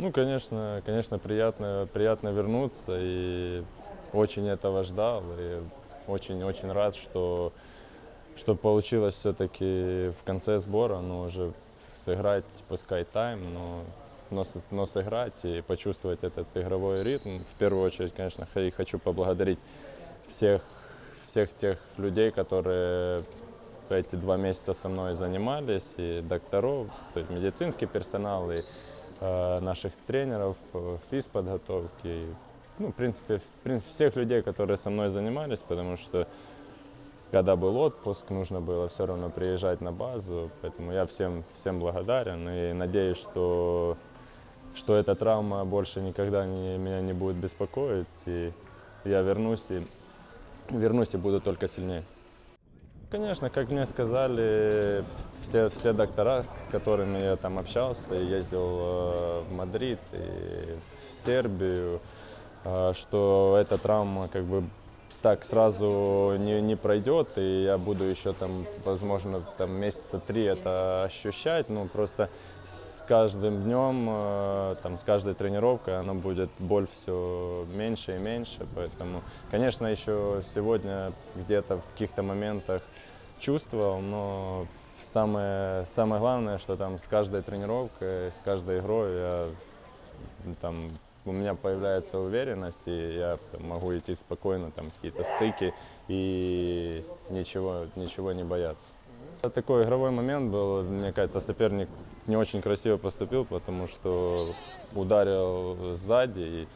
Ну, конечно, конечно, приятно, приятно вернуться и очень этого ждал и очень-очень рад, что, что получилось все-таки в конце сбора, ну, уже сыграть, пускай тайм, но, но, но сыграть и почувствовать этот игровой ритм. В первую очередь, конечно, и хочу поблагодарить всех, всех тех людей, которые эти два месяца со мной занимались, и докторов, медицинский персонал, и наших тренеров по физподготовки, ну, в принципе, в принципе, всех людей, которые со мной занимались, потому что когда был отпуск, нужно было все равно приезжать на базу, поэтому я всем, всем благодарен и надеюсь, что, что эта травма больше никогда не, меня не будет беспокоить, и я вернусь и, вернусь и буду только сильнее. Конечно, как мне сказали, все, все доктора, с которыми я там общался, ездил э, в Мадрид и в Сербию, э, что эта травма как бы так сразу не, не пройдет, и я буду еще там, возможно, там месяца три это ощущать, ну просто каждым днем, э, там, с каждой тренировкой она будет боль все меньше и меньше, поэтому, конечно, еще сегодня где-то в каких-то моментах чувствовал, но самое, самое главное, что там с каждой тренировкой, с каждой игрой я там у меня появляется уверенность, и я там, могу идти спокойно, там какие-то стыки и ничего, ничего не бояться. Такой игровой момент был, мне кажется, соперник не очень красиво поступил, потому что ударил сзади, и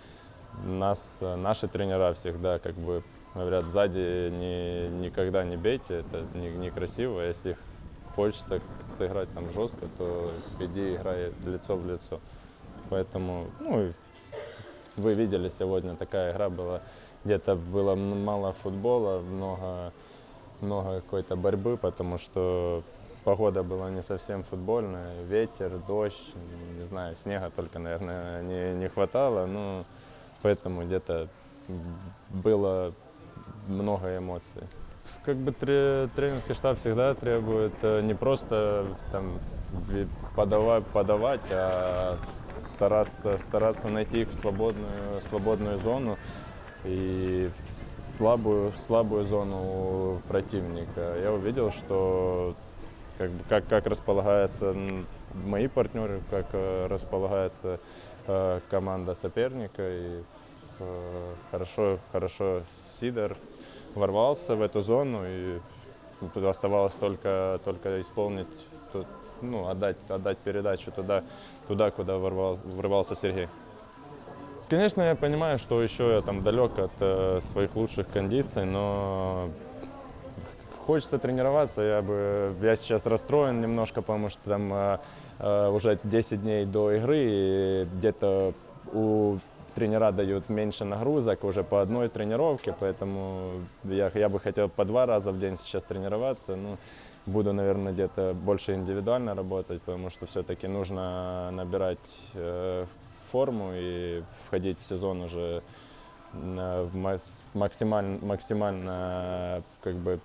нас, наши тренера всегда как бы говорят, сзади не, никогда не бейте, это не- некрасиво, если хочется сыграть там жестко, то иди играй лицо в лицо. Поэтому, ну, вы видели сегодня, такая игра была, где-то было мало футбола, много, много какой-то борьбы, потому что погода была не совсем футбольная, ветер, дождь, не знаю, снега только, наверное, не, не хватало, ну, поэтому где-то было много эмоций. Как бы тре- тренерский штаб всегда требует э, не просто там подавать, подавать, а стараться, стараться найти свободную, свободную зону и слабую, слабую зону противника. Я увидел, что как, бы, как, как располагаются мои партнеры, как э, располагается э, команда соперника. И э, хорошо, хорошо Сидор ворвался в эту зону, и оставалось только, только исполнить, ну, отдать, отдать передачу туда, туда куда ворвал, врывался Сергей. Конечно, я понимаю, что еще я там далек от э, своих лучших кондиций, но хочется тренироваться. Я бы я сейчас расстроен немножко, потому что там э, э, уже 10 дней до игры, и где-то у тренера дают меньше нагрузок уже по одной тренировке, поэтому я, я бы хотел по два раза в день сейчас тренироваться. Ну, буду, наверное, где-то больше индивидуально работать, потому что все-таки нужно набирать э, форму и входить в сезон уже максимально, максимально как бы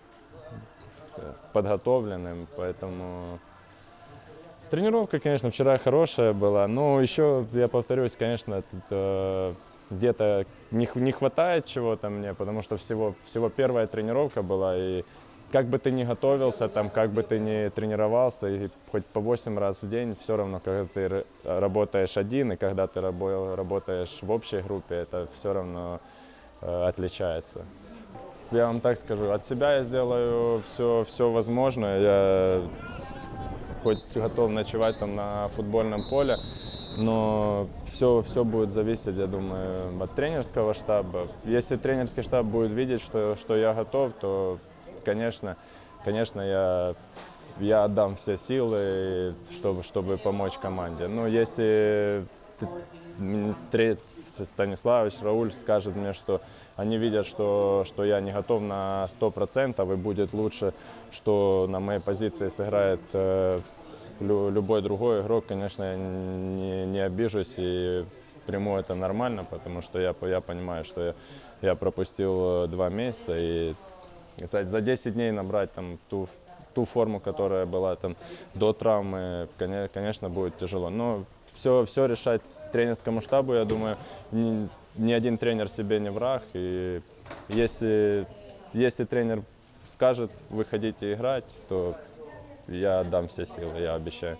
подготовленным, поэтому тренировка, конечно, вчера хорошая была, но еще, я повторюсь, конечно, э, где-то не, не хватает чего-то мне, потому что всего, всего первая тренировка была, и как бы ты ни готовился, там, как бы ты ни тренировался, и хоть по 8 раз в день, все равно, когда ты работаешь один, и когда ты рабо- работаешь в общей группе, это все равно э, отличается. Я вам так скажу, от себя я сделаю все, все возможное. Я хоть готов ночевать там на футбольном поле, но все, все будет зависеть, я думаю, от тренерского штаба. Если тренерский штаб будет видеть, что, что я готов, то, конечно, конечно, я, я отдам все силы, чтобы, чтобы помочь команде. Но если Станиславович, Рауль скажет мне, что они видят, что, что я не готов на 100% и будет лучше, что на моей позиции сыграет э, лю- любой другой игрок, конечно, я не, не обижусь и приму это нормально, потому что я, я понимаю, что я, я пропустил э, два месяца и за, за 10 дней набрать там ту ту форму, которая была там до травмы, коне- конечно, будет тяжело. Но все, все решать тренерскому штабу, я думаю, ни, ни один тренер себе не враг. И если, если тренер скажет, выходите играть, то я дам все силы, я обещаю.